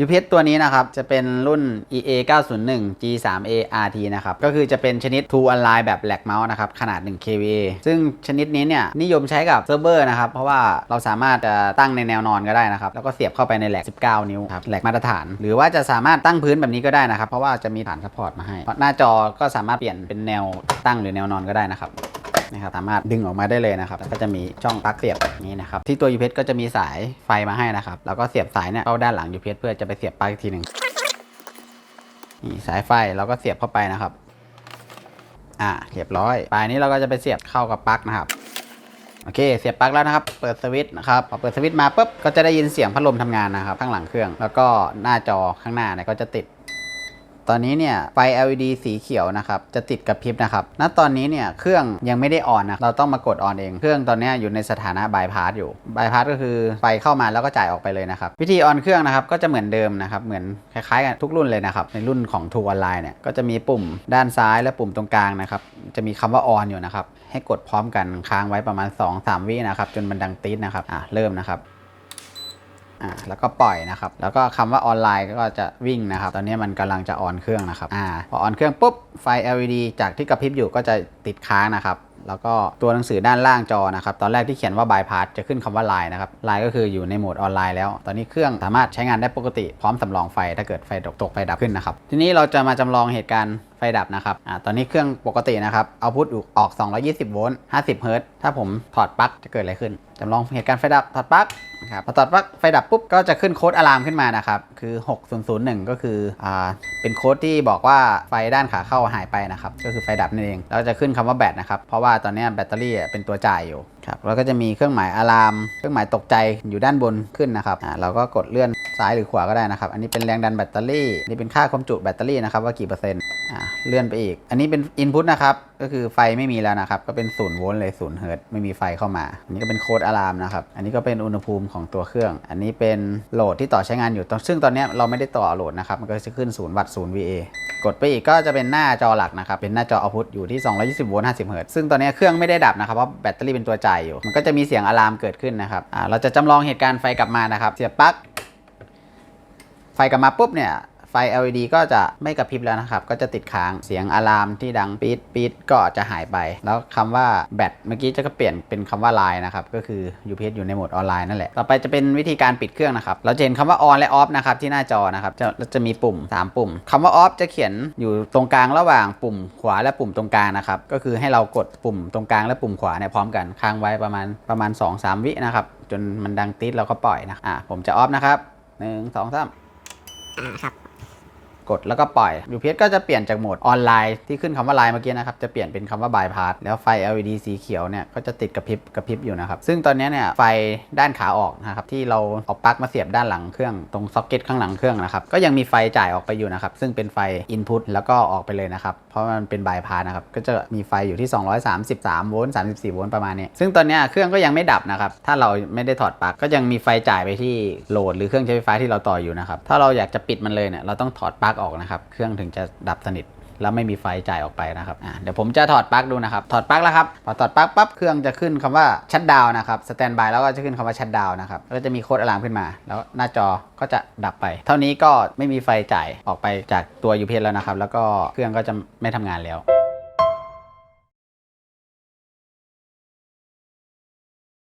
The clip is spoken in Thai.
UPS ตัวนี้นะครับ จะเป็นรุ่น EA 901 G3A RT นะครับ ก็คือจะเป็นชนิด True Align แบบ Lag Mouse นะครับ ขนาด 1 kVA ซึ่งชนิดนี้เนี่ย นิยมใช้กับเซิร์ฟเวอร์นะครับ เพราะว่าเราสามารถจะตั้งในแนวนอนก็ได้นะครับ แล้วก็เสียบเข้าไปในแหลก 19 นิ้วครับแหลกมาตรฐาน หรือว่าจะสามารถตั้งพื้นแบบนี้ก็ได้นะครับ เพราะว่าจะมีฐานซัพพอร์ตมาให้หน้าจอก็สามารถเปลี่ยนเป็นแนวตั้งหรือแนวนอนก็ได้นะครับ นะครับ สามารถดึงออกมาได้เลยนะครับ แล้วก็จะมีช่องปลั๊กเสียบแบบนี้นะครับ ที่ตัว UPS ก็จะมีสายไฟมาให้นะครับ แล้วก็เสียบสายเนี่ยเข้าด้านหลัง UPS เพื่อจะไปเสียบปลั๊กอีกทีหนึ่งนี่สายไฟเราก็เสียบเข้าไปนะครับ อ่าเรียบร้อย ปลายนี้เราก็จะไปเสียบเข้ากับปลั๊กนะครับโอเค เสียบปลั๊กแล้วนะครับ เปิดสวิตช์นะครับ พอเปิดสวิตช์มาปุ๊บ ก็จะได้ยินเสียงพัดลมทำงานนะครับ ข้างหลังเครื่อง แล้วก็หน้าจอข้างหน้าเนี่ยก็จะติด อนนี้เนี่ยไฟ LED สีเขียวนะครับจะติดกับพริบนะครับณตอนนี้เนี่ยเครื่องยังไม่ได้ออนนะเราต้องมากดออนเอง เครื่องตอนนี้อยู่ในสถานะบายพาสอยู่บายพาสก็คือไฟเข้ามาแล้วก็จ่ายออกไปเลยนะครับวิธีออนเครื่องนะครับก็จะเหมือนเดิมนะครับเหมือนคล้ายๆกันทุกรุ่นเลยนะครับในรุ่นของทูออนไลน์เนี่ยก็จะมีปุ่มด้านซ้ายและปุ่มตรงกลางนะครับจะมีคำว่าออนอยู่นะครับให้กดพร้อมกันค้างไว้ประมาณ 2-3 วินะครับจนมันดังตีดนะครับอะเริ่มนะครับ อ่าแล้วก็ปล่อยนะครับ แล้วก็คำว่าออนไลน์ก็จะวิ่งนะครับ ตอนนี้มันกำลังจะออนเครื่องนะครับอ่าพอออนเครื่องปุ๊บไฟ LED จากที่กระพริบอยู่ก็จะติดค้างนะครับแล้วก็ตัวหนังสือด้านล่างจอนะครับ ตอนแรกที่เขียนว่า bypass จะขึ้นคำว่า line นะครับ line ก็คืออยู่ในโหมดออนไลน์แล้ว ตอนนี้เครื่องสามารถใช้งานได้ปกติพร้อมสำรองไฟ ถ้าเกิดไฟตกตกไฟดับขึ้นนะครับ ทีนี้เราจะมาจำลองเหตุการณ์ ฟดับนะครับอ่าตอนนี้เครื่องปกตินะครับเอาพุทออก 220 โวลต์ 50 เฮิรตซ์ ถ้าผมถอดปลั๊กจะเกิดอะไรขึ้น จำลองเหตุการณ์ไฟดับถอดปลั๊กนะครับพอถอดปลั๊กไฟดับปุ๊บก็จะขึ้นโค้ดอะลามขึ้นมานะครับ คือ 6001 ก็คืออ่าเป็นโค้ดที่บอกว่าไฟด้านขาเข้าหายไปนะครับ ก็คือไฟดับนั่นเอง แล้วจะขึ้นคำว่าแบตนะครับ เพราะว่าตอนนี้แบตเตอรี่เป็นตัวจ่ายอยู่ครับ แล้วก็จะมีเครื่องหมายอะลาม เครื่องหมายตกใจอยู่ด้านบนขึ้นนะครับอ่าเราก็กดเลื่อน ซ้ายหรือขวาก็ได้นะครับ อันนี้เป็นแรงดันแบตเตอรี่ นี่เป็นค่าความจุแบตเตอรี่นะครับว่ากี่เปอร์เซ็นต์ อ่า เลื่อนไปอีก อันนี้เป็น input นะครับ ก็คือไฟไม่มีแล้วนะครับ ก็เป็น0โวลต์เลย0เฮิร์ตไม่มีไฟเข้ามา อันนี้ก็เป็นโค้ดอะลามนะครับ อันนี้ก็เป็นอุณหภูมิของตัวเครื่อง อันนี้เป็นโหลดที่ต่อใช้งานอยู่ตอนซึ่งตอนนี้เราไม่ได้ต่อโหลดนะครับ มันก็จะขึ้น0วัตต์0 VA กดไปอีกก็จะเป็นหน้าจอหลักนะครับ เป็นหน้าจอ output อยู่ที่ 220 โวลต์ 50 เฮิรตซ์ซึ่งตอนนี้เครื่องไม่ได้ดับนะครับ เพราะแบตเตอรี่เป็นตัวจ่ายอยู่ มันก็จะมีเสียงอะลามเกิดขึ้นนะครับ อ่า เราจะจำลองเหตุการณ์ไฟกลับมานะครับ เสียบปลั๊ก กลับมาปุ๊บเนี่ยไฟ LED ก็จะไม่กระพริบแล้วนะครับ ก็จะติดค้างเสียงอะลามที่ดังปี๊ดปี๊ดก็จะหายไป แล้วคำว่าแบตเมื่อกี้จะก็เปลี่ยนเป็นคำว่าไลน์นะครับ ก็คือ UPS อยู่ในโหมดออนไลน์นั่นแหละ ต่อไปจะเป็นวิธีการปิดเครื่องนะครับ เราจะเห็นคำว่า on และ off นะครับที่หน้าจอนะครับจะจะมีปุ่ม 3 ปุ่มคำว่า off จะเขียนอยู่ตรงกลางระหว่างปุ่มขวาและปุ่มตรงกลางนะครับ ก็คือให้เรากดปุ่มตรงกลางและปุ่มขวาเนี่ยพร้อมกันค้างไว้ประมาณประมาณ 2-3 วินะครับจนมันดังติดเราก็ปล่อยนะ อะผมจะ off นะครับหนึ่งสองสาม อ่าครับ กดแล้วก็ปล่อย UPS ก็จะเปลี่ยนจากโหมดออนไลน์ที่ขึ้นคำว่าไลน์เมื่อกี้นะครับ จะเปลี่ยนเป็นคำว่า bypass แล้วไฟ LED สีเขียวเนี่ยก็จะติดกระพริบกระพริบอยู่นะครับ ซึ่งตอนนี้เนี่ยไฟด้านขาออกนะครับที่เราเอาปลั๊กมาเสียบด้านหลังเครื่องตรงซ็อกเก็ตข้างหลังเครื่องนะครับก็ยังมีไฟจ่ายออกไปอยู่นะครับซึ่งเป็นไฟ Input แล้วก็ออกไปเลยนะครับเพราะมันเป็น bypass นะครับก็จะมีไฟอยู่ที่ 233โวลต์34โวลต์ประมาณนี้ซึ่งตอนนี้เครื่องก็ยังไม่ดับนะครับถ้าเราไม่ได้ถอดปลั๊กก็ยังมีไฟจ่ายไปที่โหลด หรือเครื่องใช้ไฟฟ้าที่เราต่ออยู่นะครับถ้าเราอยากจะปิดมันเลยเนี่ยเราต้องถอดปลั๊กออกนะครับ เครื่องถึงจะดับสนิทแล้วไม่มีไฟจ่ายออกไปนะครับอะเดี๋ยวผมจะถอดปลั๊กดูนะครับ ถอดปลั๊กแล้วครับ พอถอดปลั๊กปั๊บ เครื่องจะขึ้นคำว่าชัดดาวนะครับ สแตนบายแล้วก็จะขึ้นคำว่าชัดดาวนะครับแล้วก็จะมีโค้ดอะลามขึ้นมา แล้วหน้าจอก็จะดับไป เท่านี้ก็ไม่มีไฟจ่ายออกไปจากตัว UPS แล้วนะครับ แล้วก็เครื่องก็จะไม่ทำงานแล้ว